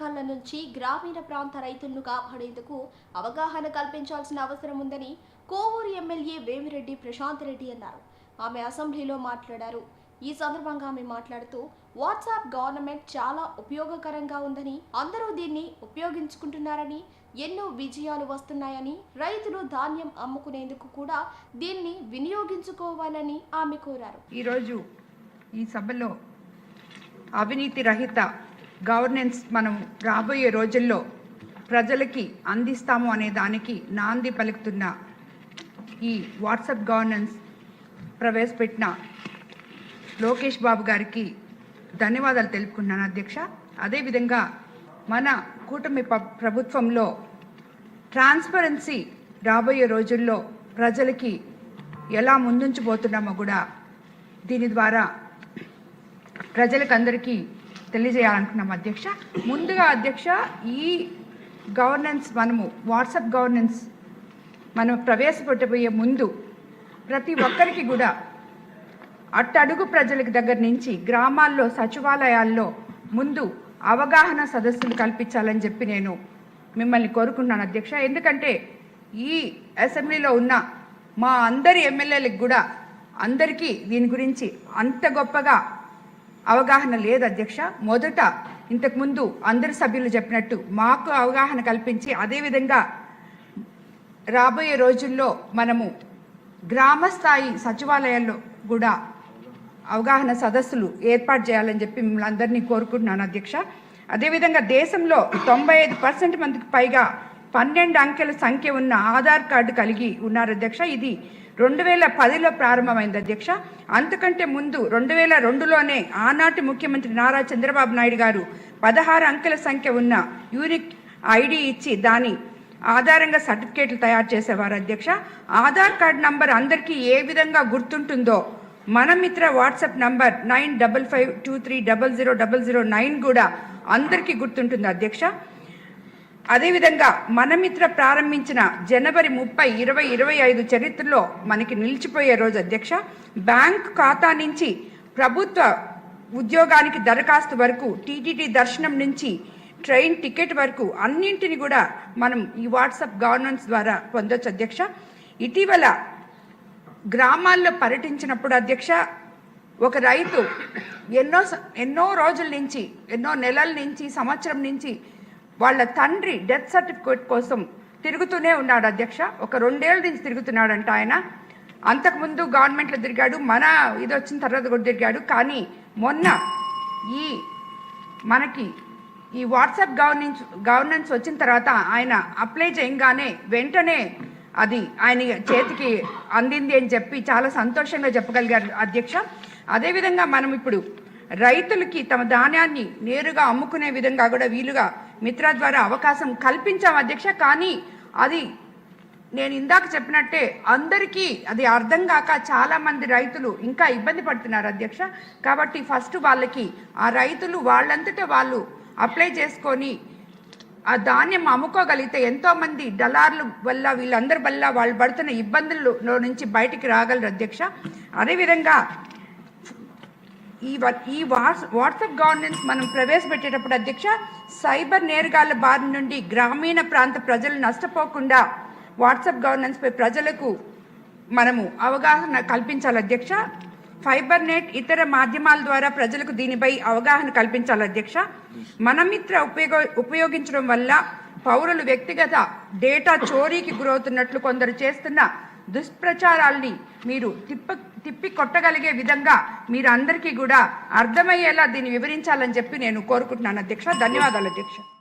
మేఘాల నుంచి గ్రామీణ ప్రాంత రైతులను కాపాడేందుకు అవగాహన కల్పించాల్సిన అవసరం ఉందని కోవూరు ఎమ్మెల్యే వేమిరెడ్డి ప్రశాంత్ రెడ్డి అన్నారు. ఆమె అసెంబ్లీలో మాట్లాడారు. ఈ సందర్భంగా ఆమె మాట్లాడుతూ వాట్సాప్ గవర్నమెంట్ చాలా ఉపయోగకరంగా ఉందని అందరూ దీన్ని ఉపయోగించుకుంటున్నారని ఎన్నో విజయాలు వస్తున్నాయని రైతులు ధాన్యం అమ్ముకునేందుకు కూడా దీన్ని వినియోగించుకోవాలని ఆమె కోరారు. ఈరోజు ఈ సభలో అవినీతి రహిత గవర్నెన్స్ మనం రాబోయే రోజుల్లో ప్రజలకి అందిస్తాము అనే దానికి నాంది పలుకుతున్న ఈ వాట్సాప్ గవర్నెన్స్ ప్రవేశపెట్టిన లోకేష్ బాబు గారికి ధన్యవాదాలు తెలుపుకుంటున్నాను అధ్యక్ష. అదేవిధంగా మన కూటమి ప్రభుత్వంలో ట్రాన్స్పరెన్సీ రాబోయే రోజుల్లో ప్రజలకి ఎలా ముందుంచిపోతున్నామో కూడా దీని ద్వారా ప్రజలకందరికీ తెలియజేయాలనుకున్నాం అధ్యక్ష. ముందుగా అధ్యక్ష ఈ గవర్నెన్స్ మనము వాట్సాప్ గవర్నెన్స్ మనం ప్రవేశపెట్టబోయే ముందు ప్రతి ఒక్కరికి కూడా అట్టడుగు ప్రజలకు దగ్గర నుంచి గ్రామాల్లో సచివాలయాల్లో ముందు అవగాహన సదస్సులు కల్పించాలని చెప్పి నేను మిమ్మల్ని కోరుకున్నాను అధ్యక్ష. ఎందుకంటే ఈ అసెంబ్లీలో ఉన్న మా అందరి ఎమ్మెల్యేలకు కూడా అందరికీ దీని గురించి అంత గొప్పగా అవగాహన లేదు అధ్యక్ష. మొదట ఇంతకుముందు అందరి సభ్యులు చెప్పినట్టు మాకు అవగాహన కల్పించి అదేవిధంగా రాబోయే రోజుల్లో మనము గ్రామ స్థాయి సచివాలయాల్లో కూడా అవగాహన సదస్సులు ఏర్పాటు చేయాలని చెప్పి మిమ్మల్ని అందరినీ కోరుకుంటున్నాను అధ్యక్ష. అదేవిధంగా దేశంలో తొంభై ఐదు పర్సెంట్ మందికి పైగా పన్నెండు అంకెల సంఖ్య ఉన్న ఆధార్ కార్డు కలిగి ఉన్నారు అధ్యక్ష. ఇది రెండు వేల పదిలో ప్రారంభమైంది అధ్యక్ష. అంతకంటే ముందు రెండు వేల రెండులోనే ఆనాటి ముఖ్యమంత్రి నారా చంద్రబాబు నాయుడు గారు పదహారు అంకెల సంఖ్య ఉన్న యూనిక్ ఐడి ఇచ్చి దాని ఆధారంగా సర్టిఫికేట్లు తయారు చేసేవారు అధ్యక్ష. ఆధార్ కార్డ్ నంబర్ అందరికీ ఏ విధంగా గుర్తుంటుందో మన Mitra WhatsApp number nine double five two three double zero double zero nine కూడా అందరికీ గుర్తుంటుంది అధ్యక్ష. అదేవిధంగా మన మిత్ర ప్రారంభించిన జనవరి ముప్పై ఇరవై ఇరవై ఐదు చరిత్రలో మనకి నిలిచిపోయే రోజు అధ్యక్ష. బ్యాంక్ ఖాతా నుంచి ప్రభుత్వ ఉద్యోగానికి దరఖాస్తు వరకు టీటీడీ దర్శనం నుంచి ట్రైన్ టికెట్ వరకు అన్నింటిని కూడా మనం ఈ వాట్సాప్ గవర్నెన్స్ ద్వారా పొందొచ్చు అధ్యక్ష. ఇటీవల గ్రామాల్లో పర్యటించినప్పుడు అధ్యక్ష ఒక రైతు ఎన్నో ఎన్నో రోజుల నుంచి ఎన్నో నెలల నుంచి సంవత్సరం నుంచి వాళ్ళ తండ్రి డెత్ సర్టిఫికేట్ కోసం తిరుగుతూనే ఉన్నాడు అధ్యక్ష. ఒక రెండేళ్ళ నుంచి తిరుగుతున్నాడంట ఆయన. అంతకుముందు గవర్నమెంట్లో తిరిగాడు మన ఇది వచ్చిన తర్వాత కూడా తిరిగాడు. కానీ మొన్న ఈ మనకి ఈ వాట్సాప్ గవర్నెన్స్ గవర్నెన్స్ వచ్చిన తర్వాత ఆయన అప్లై చేయగానే వెంటనే అది ఆయన చేతికి అందింది అని చెప్పి చాలా సంతోషంగా చెప్పగలిగారు అధ్యక్ష. అదేవిధంగా మనం ఇప్పుడు రైతులకి తమ ధాన్యాన్ని నేరుగా అమ్ముకునే విధంగా కూడా వీలుగా మిత్ర ద్వారా అవకాశం కల్పించాం అధ్యక్ష కానీ అది నేను ఇందాక చెప్పినట్టే అందరికీ అది అర్థం కాక చాలామంది రైతులు ఇంకా ఇబ్బంది పడుతున్నారు అధ్యక్ష. కాబట్టి ఫస్ట్ వాళ్ళకి ఆ రైతులు వాళ్ళంతటా వాళ్ళు అప్లై చేసుకొని ఆ ధాన్యం అమ్ముకోగలిగితే ఎంతోమంది డలార్లు దళార్లు వల్ల వీళ్ళందరి వల్ల వాళ్ళు పడుతున్న ఇబ్బందుల్లో నుంచి బయటికి రాగలరు అధ్యక్ష. అదేవిధంగా ఈ వ- ఈ వాట్స్ వాట్సాప్ గవర్నెన్స్ మనం ప్రవేశపెట్టేటప్పుడు అధ్యక్ష సైబర్ నేరగాళ్ళ బారి నుండి గ్రామీణ ప్రాంత ప్రజలు నష్టపోకుండా వాట్సాప్ గవర్నెన్స్పై ప్రజలకు మనము అవగాహన కల్పించాలి అధ్యక్ష. ఫైబర్ నెట్ ఇతర మాధ్యమాల ద్వారా ప్రజలకు దీనిపై అవగాహన కల్పించాలి అధ్యక్ష. మన మిత్ర ఉపయోగ ఉపయోగించడం వల్ల పౌరులు వ్యక్తిగత డేటా చోరీకి గురవుతున్నట్లు కొందరు చేస్తున్న దుష్ప్రచారాల్ని మీరు తిప్ప తిప్పి కొట్టగలిగే విధంగా మీరు అందరికీ కూడా అర్థమయ్యేలా దీన్ని వివరించాలని చెప్పి నేను కోరుకుంటున్నాను. అధ్యక్ష ధన్యవాదాలు అధ్యక్ష.